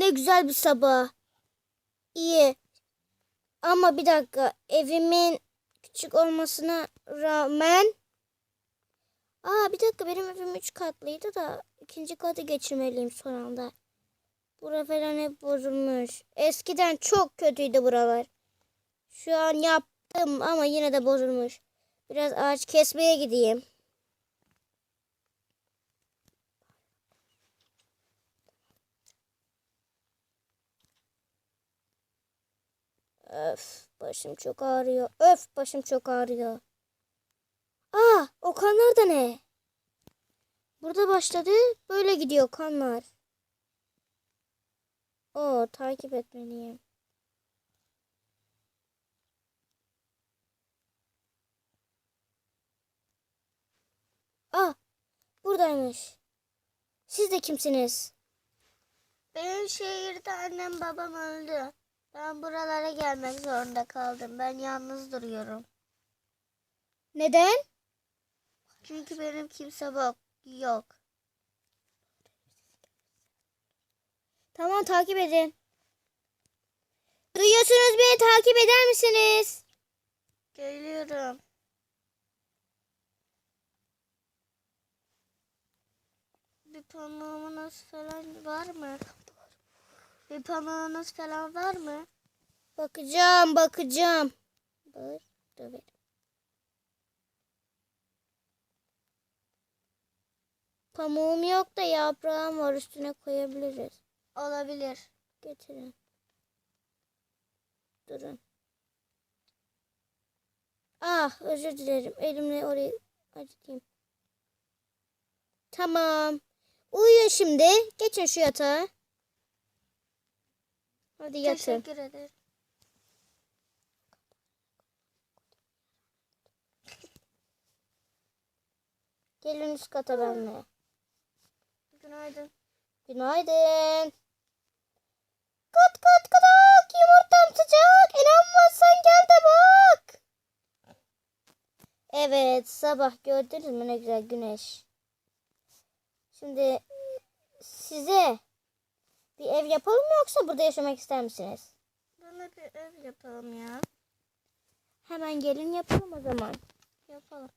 Ne güzel bir sabah. İyi. Ama bir dakika. Evimin küçük olmasına rağmen Aa bir dakika benim evim üç katlıydı da ikinci katı geçirmeliyim son anda. Bura falan hep bozulmuş. Eskiden çok kötüydü buralar. Şu an yaptım ama yine de bozulmuş. Biraz ağaç kesmeye gideyim. Öf başım çok ağrıyor. Öf başım çok ağrıyor. Aa o kanlar da ne? Burada başladı. Böyle gidiyor kanlar. O takip etmeliyim. Aa buradaymış. Siz de kimsiniz? Benim şehirde annem babam öldü. Ben buralara gelmek zorunda kaldım. Ben yalnız duruyorum. Neden? Çünkü benim kimse bak yok. Tamam takip edin. Duyuyorsunuz beni takip eder misiniz? Geliyorum. Bir pamuğunuz falan var mı? Bir pamuğunuz falan var mı? Bakacağım bakacağım. Dur, dur bir. Pamuğum yok da yaprağım var üstüne koyabiliriz. Olabilir. Getirin. Durun. Ah özür dilerim. Elimle orayı acıtayım. Tamam. Uyuyun şimdi. Geçin şu yatağa. Hadi yatın. Teşekkür ederim. Gelin üst kata benimle. Günaydın. Günaydın. Kat kat kadak yumurtam sıcak. İnanmazsan gel de bak. Evet sabah gördünüz mü ne güzel güneş. Şimdi size bir ev yapalım mı yoksa burada yaşamak ister misiniz? Bana bir ev yapalım ya. Hemen gelin yapalım o zaman. Yapalım.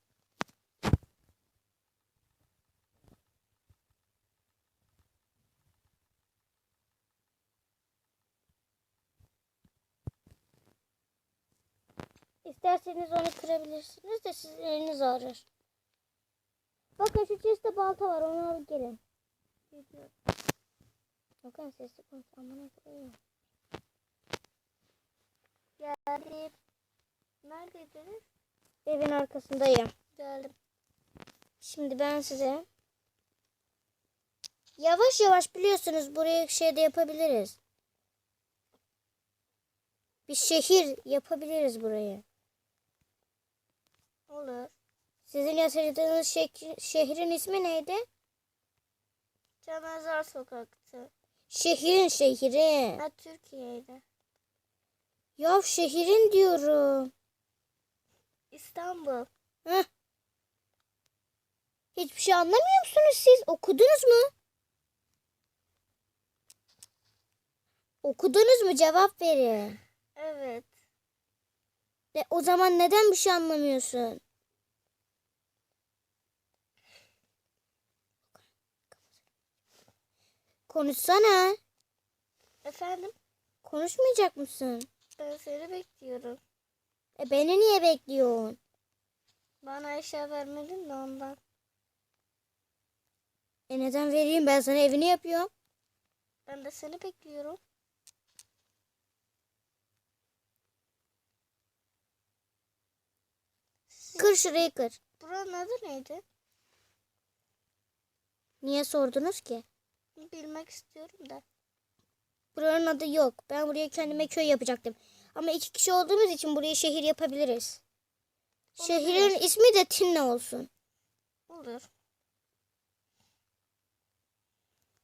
İsterseniz onu kırabilirsiniz de sizin eliniz ağrır. Bakın şu chest'te balta var onu alıp gelin. Bakın sesli konuş amına koyayım. Geldim. Neredeydiniz? Evin arkasındayım. Geldim. Şimdi ben size yavaş yavaş biliyorsunuz buraya şey de yapabiliriz. Bir şehir yapabiliriz buraya. Olur. Sizin yaşadığınız şehrin ismi neydi? Canazar sokaktı. Şehrin şehri. Ha Türkiye'de. Ya şehrin diyorum. İstanbul. Heh. Hiçbir şey anlamıyor musunuz siz? Okudunuz mu? Okudunuz mu? Cevap verin. Evet. De, o zaman neden bir şey anlamıyorsun? Konuşsana. Efendim? Konuşmayacak mısın? Ben seni bekliyorum. E beni niye bekliyorsun? Bana eşya vermedin de ondan. E neden vereyim? Ben sana evini yapıyorum. Ben de seni bekliyorum. Kır şurayı kır. Buranın adı neydi? Niye sordunuz ki? Bilmek istiyorum da. Buranın adı yok. Ben buraya kendime köy yapacaktım. Ama iki kişi olduğumuz için buraya şehir yapabiliriz. Şehrin ismi de Tinne olsun. Olur.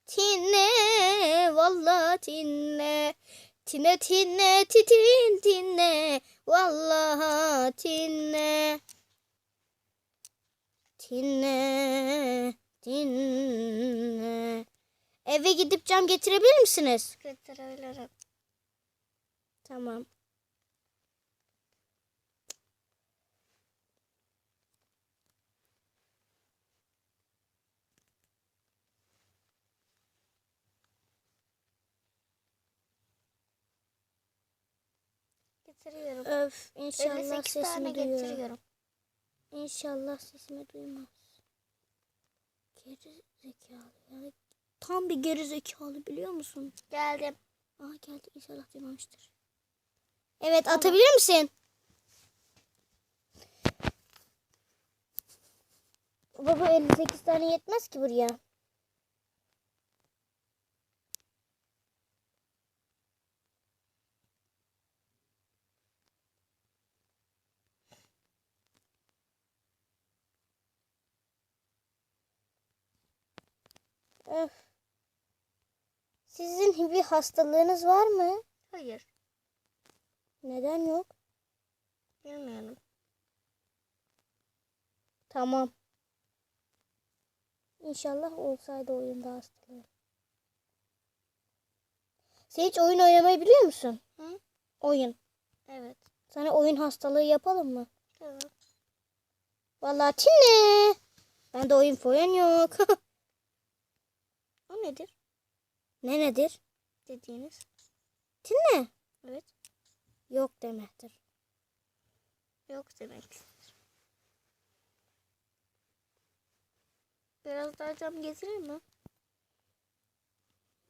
Tinne, vallahi tinne. Tine tinne, titin tinne. Vallahi tinne. Tinne, tinne. Eve gidip cam getirebilir misiniz? Getirebilirim. Tamam. Getiriyorum. Öf inşallah 58 tane sesimi duyuyor. getiriyorum. İnşallah sesimi duymaz. Geri zekalı. Tam bir geri zekalı biliyor musun? Geldim. Aa geldi inşallah duymamıştır. Evet atabilir misin? Baba 58 tane yetmez ki buraya. Öf. Sizin bir hastalığınız var mı? Hayır. Neden yok? Bilmiyorum. Tamam. İnşallah olsaydı oyunda hastalığı. Sen hiç oyun oynamayı biliyor musun? Hı? Oyun. Evet. Sana oyun hastalığı yapalım mı? Tamam. Vallahi Tine. Bende oyun foyan yok. O nedir? Ne nedir? Dediğiniz. Tine. Evet. Yok demektir. Yok demek. Biraz daha cam getirir mi?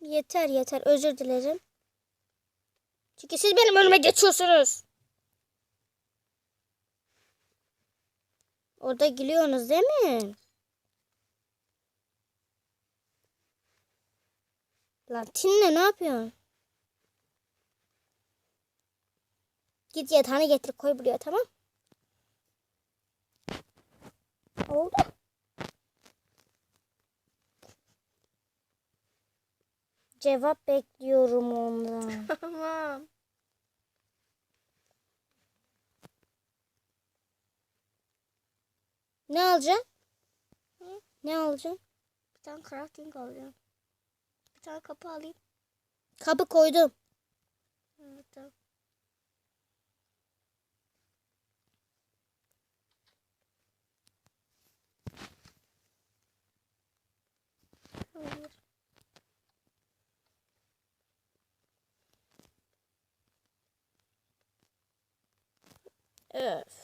Yeter yeter özür dilerim. Çünkü siz benim önüme geçiyorsunuz. Orada gülüyorsunuz değil mi? Lan Tinle ne yapıyorsun? Git yatağını getir koy buraya tamam? Oldu. Cevap bekliyorum ondan. Tamam. Ne alacaksın? Hı? Ne alacaksın? Bir tane crafting alacağım. Bir tane kapı alayım. Kabı koydum. Evet, tamam. Öf.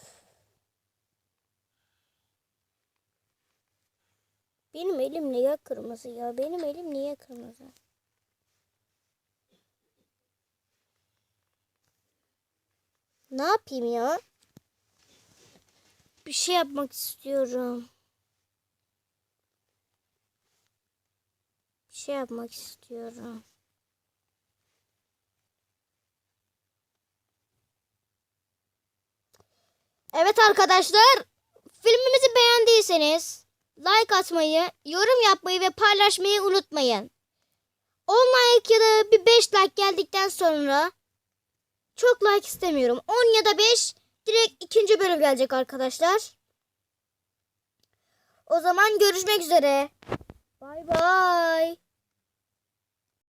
Benim elim niye kırmızı ya? Benim elim niye kırmızı? Ne yapayım ya? Bir şey yapmak istiyorum. Bir şey yapmak istiyorum. Evet arkadaşlar, filmimizi beğendiyseniz like atmayı, yorum yapmayı ve paylaşmayı unutmayın. 10 like ya da bir 5 like geldikten sonra çok like istemiyorum. 10 ya da 5 direkt ikinci bölüm gelecek arkadaşlar. O zaman görüşmek üzere. Bay bay.